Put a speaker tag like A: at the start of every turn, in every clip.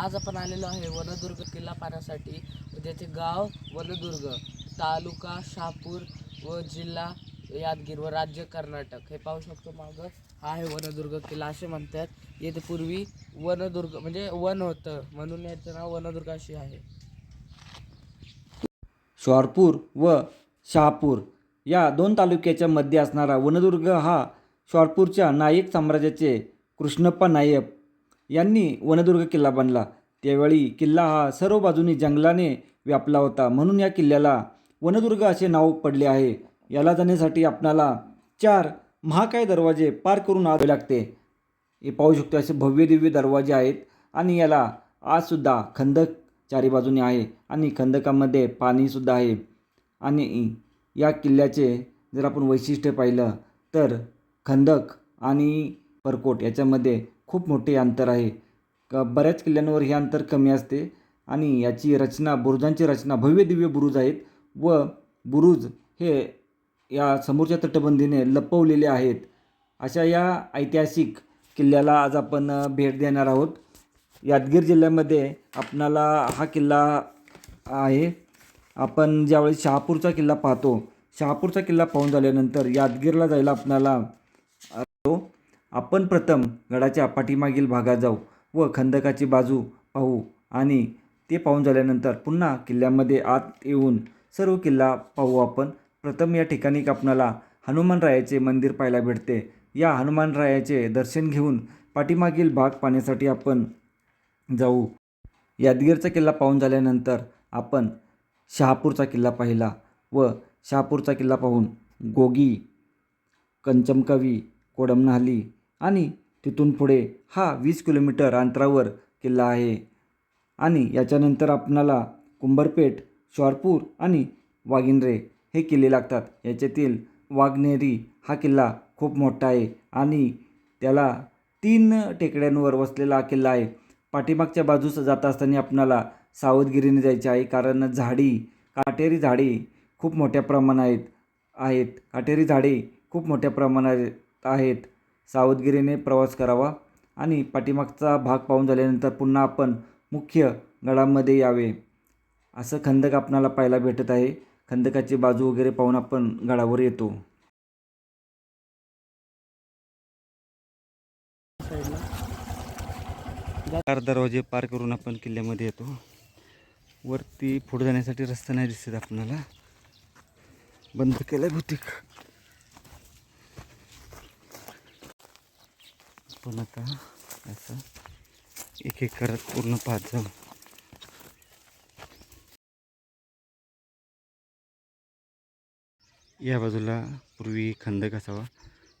A: आज आपण आलेलो आहे वनदुर्ग किल्ला पाहण्यासाठी. ज्याचे गाव वनदुर्ग तालुका शहापूर व जिल्हा यादगीर व राज्य कर्नाटक. हे पाहू शकतो मागं. हा आहे वनदुर्ग किल्ला असे म्हणतात. येथे पूर्वी वनदुर्ग म्हणजे वन होतं. म्हणून याचं नाव वनदुर्ग अशी आहे.
B: शॉरपूर व शहापूर या दोन तालुक्याच्या मध्ये असणारा वनदुर्ग हा शॉरपूरच्या नायक साम्राज्याचे कृष्णप्पा नायक यांनी वनदुर्ग किल्ला बांधला त्यावेळी किल्ला हा सर्व बाजूनी जंगलाने व्यापला होता. म्हणून या किल्ल्याला वनदुर्ग असे नाव पडले आहे. याला जाण्यासाठी आपणाला चार महाकाय दरवाजे पार करून आवे लागते. हे पाहू शकतो असे भव्य दिव्य दरवाजे आहेत आणि याला आजसुद्धा खंदक चारी बाजूने आहे आणि खंदकामध्ये पाणीसुद्धा आहे. आणि या किल्ल्याचे जर आपण वैशिष्ट्य पाहिलं तर खंदक आणि परकोट याच्यामध्ये खूप मोठे अंतर आहे. क बऱ्याच किल्ल्यांवर हे अंतर कमी असते आणि याची रचना बुरुजांची रचना भव्य दिव्य बुरुज आहेत व बुरुज हे या समोरच्या तटबंदीने लपवलेले आहेत. अशा या ऐतिहासिक किल्ल्याला आज आपण भेट देणार आहोत. यादगीर जिल्ह्यामध्ये आपणाला हा किल्ला आहे. आपण ज्यावेळी शहापूरचा किल्ला पाहतो शहापूरचा किल्ला पाहून झाल्यानंतर यादगीरला जायला आपणाला तो आपण प्रथम गडाच्या पाठीमागील भागात जाऊ व खंदकाची बाजू पाहू आणि ते पाहून झाल्यानंतर पुन्हा किल्ल्यामध्ये आत येऊन सर्व किल्ला पाहू आपण. प्रथम या ठिकाणी आपणाला हनुमानरायाचे मंदिर पाहायला भेटते. या हनुमानरायाचे दर्शन घेऊन पाठीमागील भाग पाहण्यासाठी आपण जाऊ. यादगीरचा किल्ला पाहून झाल्यानंतर आपण शहापूरचा किल्ला पाहिला व शहापूरचा किल्ला पाहून गोगी कंचमकवी कोडमनाहली आणि तिथून पुढे हा वीस किलोमीटर अंतरावर किल्ला आहे. आणि याच्यानंतर आपणाला कुंभरपेठ शॉरपूर आणि वागिंद्रे हे किल्ले लागतात. याच्यातील वाघनेरी हा किल्ला खूप मोठा आहे आणि त्याला तीन टेकड्यांवर वसलेला हा किल्ला आहे. पाठीमागच्या बाजूस जात असताना आपणाला सावधगिरीने जायचे आहे कारण झाडी काटेरी झाडे खूप मोठ्या प्रमाणात आहेत. काटेरी झाडे खूप मोठ्या प्रमाणात आहेत. सावधगिरीने प्रवास करावा आणि पाठीमागचा भाग पाहून झाल्यानंतर पुन्हा आपण मुख्य गडामध्ये यावे. असं खंदक आपणाला पाहायला भेटत आहे. खंदकाची बाजू वगैरे पाहून आपण गडावर येतो. चार दरवाजे पार करून आपण किल्ल्यामध्ये येतो. वरती पुढे जाण्यासाठी रस्ता नाही दिसत आपल्याला बंद केलाय बहुतेक आपण आता असं एक एक करत पूर्ण पाहत जाऊ या बाजूला पूर्वी खंदक असावा.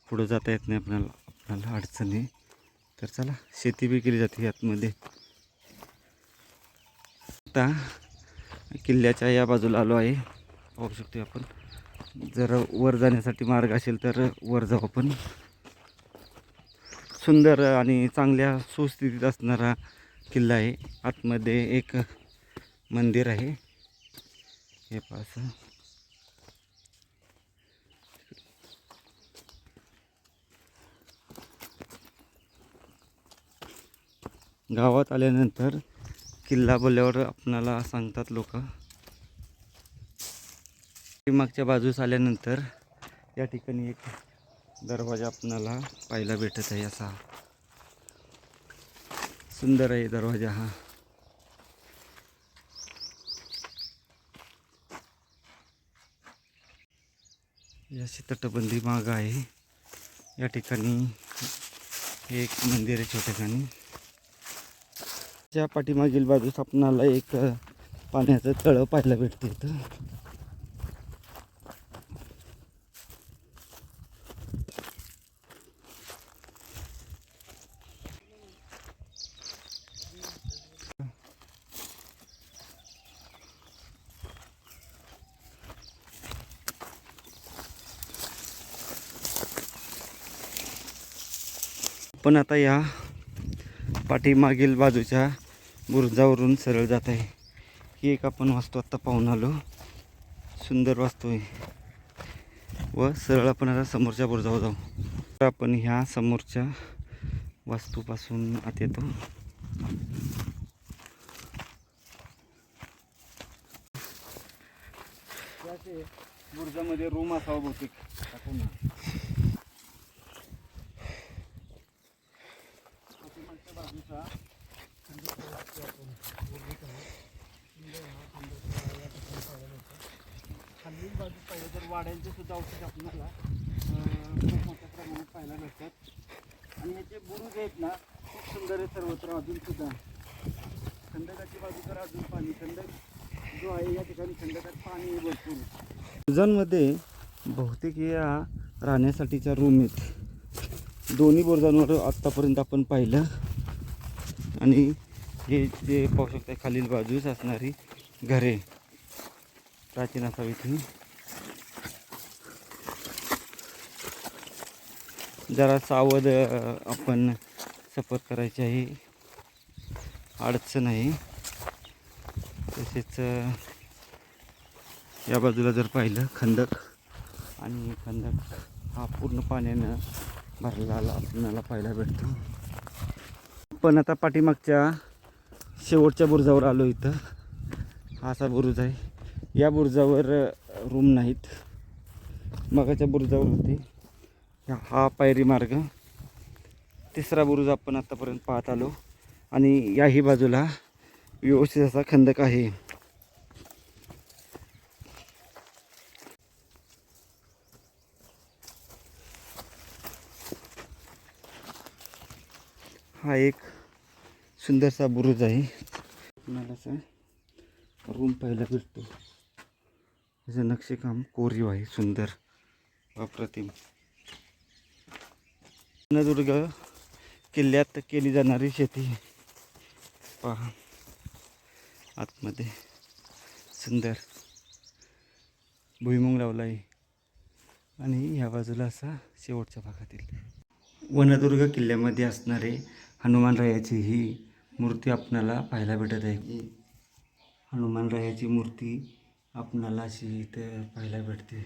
B: पुढं जाता येत नाही आपल्याला आपल्याला अडचणी. तर चला शेती बी केली जाते आतमध्ये आता किल्ल्याच्या या बाजूला आलो आहे. पाहू शकतो आपण. जर वर जाण्यासाठी मार्ग असेल तर वर जाऊ आपण. सुंदर आणि चांगल्या सुस्थितीत असणारा किल्ला आहे. आतमध्ये एक मंदिर आहे. हे पास गावात आल्यानंतर किल्ला बोलल्यावर आपणाला सांगतात लोक. मागच्या बाजूस आल्यानंतर या ठिकाणी एक दरवाजा आपणाला पाहायला भेटत आहे असा. सुंदर आहे दरवाजा हा. याची तटबंदी माग आहे. या ठिकाणी एक मंदिर आहे छोट्याखानी. त्या पाठीमागील बाजूस आपणाला एक पाण्याचं तळं पाहायला भेटतं इथं. पण आता या पाठीमागील बाजूच्या बुरुजावरून सरळ जात आहे. ही एक आपण वास्तू आत्ता पाहून आलो. सुंदर वास्तू आहे. व सरळ आपण आता समोरच्या बुरुजावर जाऊ. तर आपण ह्या समोरच्या वास्तूपासून आत येतो.
C: बुरुजामध्ये रूम असावा बहुतेक. खालील बाजू पाहिजे तर वाड्यांचे सुद्धा औषध आपल्याला खूप मोठ्या प्रमाणात पाहायला भेटतात आणि याचे बुरुज आहेत ना खूप सुंदर आहे सर्वत्र अजून सुद्धा खंडकाची बाजू तर अजून पाणी खंडक जो आहे या ठिकाणी खंडकात पाणी आहे भरपूर बुर्जांमध्ये बहुतेक या राहण्यासाठीच्या रूम आहेत. दोन्ही बुर्जांवर आत्तापर्यंत आपण पाहिलं. आणि हे जे पाहू शकता खालील बाजूस असणारी घरे प्राचीन असावीत ही जरा सावध आपण सफर करायची आहे. अडचण आहे. तसेच या बाजूला जर पाहिलं खंदक आणि खंदक हा पूर्ण पाण्यानं भरलेला आपल्याला पाहायला भेटतो. आपण आता पाठीमागच्या शेवटच्या बुरुजावर आलो इथं. हा असा बुरुज आहे. या बुरुजावर रूम नाहीत. मगाच्या बुरुजावर होते. हा पायरी मार्ग. तिसरा बुरुज आपण आत्तापर्यंत पाहत आलो. आणि याही बाजूला व्यवस्थित असा खंदक आहे. हा एक सुंदरसा बुरुज आहे. तुम्हाला असा रूम पाहायला भेटतो. त्याचं नक्षीकाम कोरीव आहे सुंदर. अप्रतिम. सिंधुदुर्ग किल्ल्यात केली जाणारी शेती. पहा. आतमध्ये. सुंदर. भुईमुंग लावला आहे. आणि ह्या बाजूला असा शेवटच्या भागातील. वनदुर्ग किल्ल्यामध्ये असणारे हनुमानरायाची ही मूर्ती आपणाला पाहायला भेटत आहे. हनुमानरायाची मूर्ती आपणाला अशी इथं पाहायला भेटते.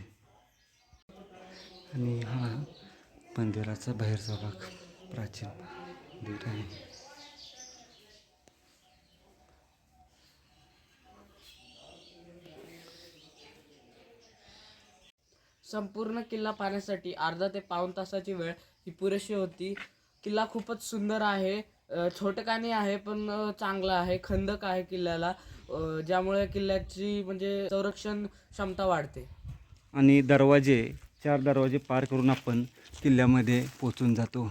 C: आणि हा मंदिराचा बाहेरचा भाग प्राचीन मंदिर आहे.
A: संपूर्ण किल्ला पाहण्यासाठी अर्धा ते पाऊण तासाची वेळ ही पुरेशी होती. किल्ला खूपच सुंदर आहे. छोटकानी आहे पण चांगला आहे खंदक आहे किल्ल्याला. ज्यामुळे किल्ल्याची म्हणजे संरक्षण क्षमता वाढते.
C: आणि दरवाजे चार दरवाजे पार करून आपण किल्ल्यामध्ये पोचून जातो.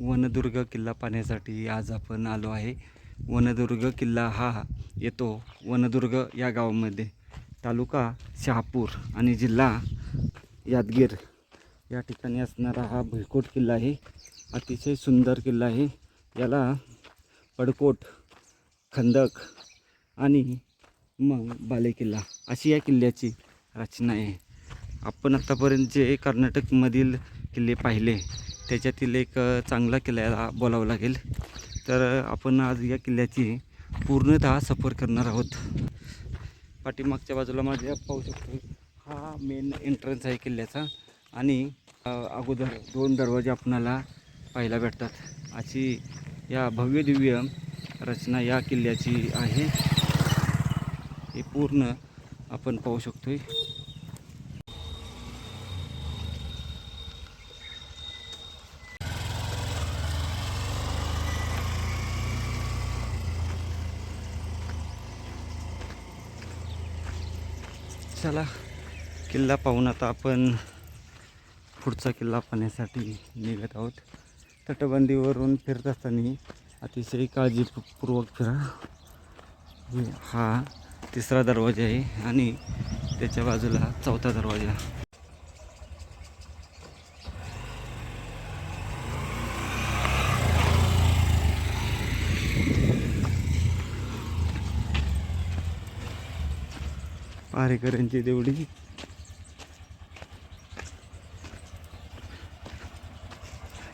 C: वनदुर्ग किल्ला पाहण्यासाठी आज आपण आलो आहे. वनदुर्ग किल्ला हा येतो वनदुर्ग या गावामध्ये. तालुका शहापूर आणि जिल्हा यादगीर या ठिकाणी असणारा हा भुईकोट किल्ला आहे. अतिशय सुंदर किल्ला आहे. याला पडकोट खंदक आणि मग बालेकिल्ला अशी या किल्ल्याची रचना आहे. आपण आत्तापर्यंत जे कर्नाटकमधील किल्ले पाहिले त्याच्यातील एक चांगला किल्ल्याला बोलावं लागेल. तर आपण आज या किल्ल्याची पूर्णतः सफर करणार आहोत. पाठीमागच्या बाजूला माझ्या पाहू शकतो. हा मेन एंट्रन्स आहे किल्ल्याचा. आणि अगोदर दोन दरवाजे आपणाला पाहायला भेटतात. अशी या भव्य दिव्य रचना या किल्ल्याची आहे. हे पूर्ण आपण पाहू शकतोय. चला किल्ला पाहून आता आपण पुढचा किल्ला पाहण्यासाठी निघत आहोत. तटबंदीवरून फिरत असताना अतिशय काळजीपूर्वक फिरा. हा तिसरा दरवाजा आहे आणि त्याच्या बाजूला चौथा दरवाजा. पारेकरांची तेवढी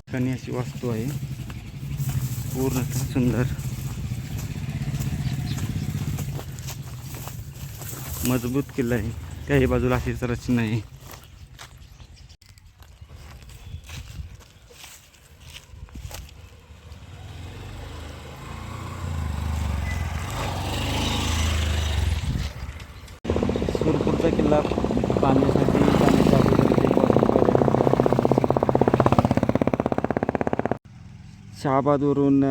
C: ठिकाणी अशी वास्तू आहे. पूर्णतः सुंदर. मजबूत किल्ला आहे. त्याही बाजूला अशीच रचना आहे. वनदुर्गला पाहण्यासाठी शहाबादवरून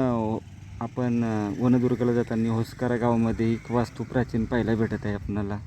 C: आपण वनदुर्गला जाताना होस्कारा गावामध्ये एक वास्तू प्राचीन पाहायला भेटत आहे आपणाला.